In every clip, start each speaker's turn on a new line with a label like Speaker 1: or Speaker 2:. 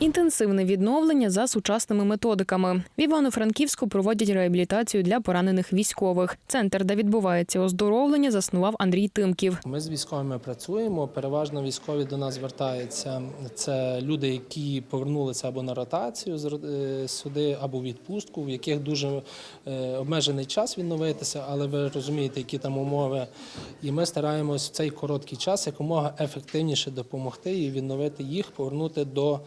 Speaker 1: Інтенсивне відновлення за сучасними методиками. В Івано-Франківську проводять реабілітацію для поранених військових. Центр, де відбувається оздоровлення, заснував Андрій Тимків.
Speaker 2: Ми з військовими працюємо. Переважно військові до нас звертаються. Це люди, які повернулися або на ротацію е, сюди, або в відпустку, в яких дуже е, обмежений час відновитися, але ви розумієте, які там умови. І ми стараємось в цей короткий час якомога ефективніше допомогти і відновити їх, повернути до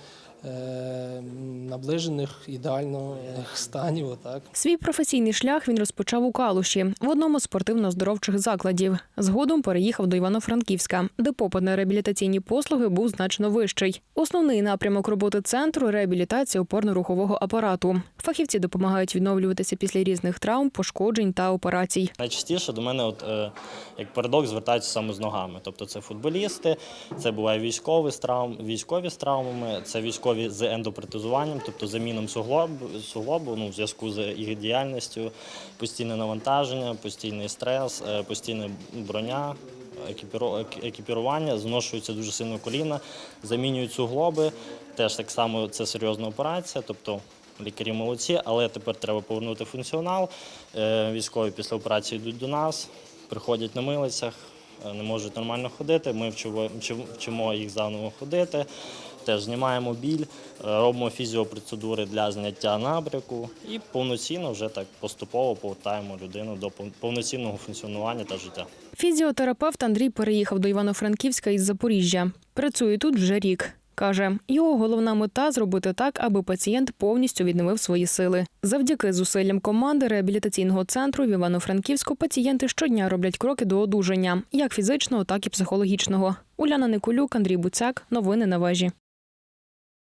Speaker 2: наближених ідеальних станів. Отак.
Speaker 1: Свій професійний шлях він розпочав у Калуші в одному з спортивно-здоровчих закладів. Згодом переїхав до Івано-Франківська, де попит на реабілітаційні послуги був значно вищий. Основний напрямок роботи центру реабілітація опорно-рухового апарату. Фахівці допомагають відновлюватися після різних травм, пошкоджень та операцій.
Speaker 3: Найчастіше до мене, от, е, як парадокс, звертаються саме з ногами. Тобто це футболісти, це буває військові з травм, військові з травмами, це військові з ендопротезуванням, тобто заміном суглобу, суглобу ну, в зв'язку з їх діяльністю, постійне навантаження, постійний стрес, е, постійна броня. Екіпірування, зношуються дуже сильно коліна, замінюють суглоби. Теж так само це серйозна операція. Тобто лікарі молодці, але тепер треба повернути функціонал. Е, Військові після операції йдуть до нас, приходять на милицях, е, не можуть нормально ходити. Ми вчимо їх заново ходити. Теж знімаємо біль, е, робимо фізіопроцедури для зняття набряку і повноцінно вже так поступово повертаємо людину до повноцінного функціонування та життя.
Speaker 1: Фізіотерапевт Андрій переїхав до Івано-Франківська із Запоріжжя. Працює тут вже рік. Каже, його головна мета зробити так, аби пацієнт повністю відновив свої сили. Завдяки зусиллям команди реабілітаційного центру в Івано-Франківську пацієнти щодня роблять кроки до одужання, як фізичного, так і психологічного. Уляна Николюк, Андрій Буцяк. Новини на вежі.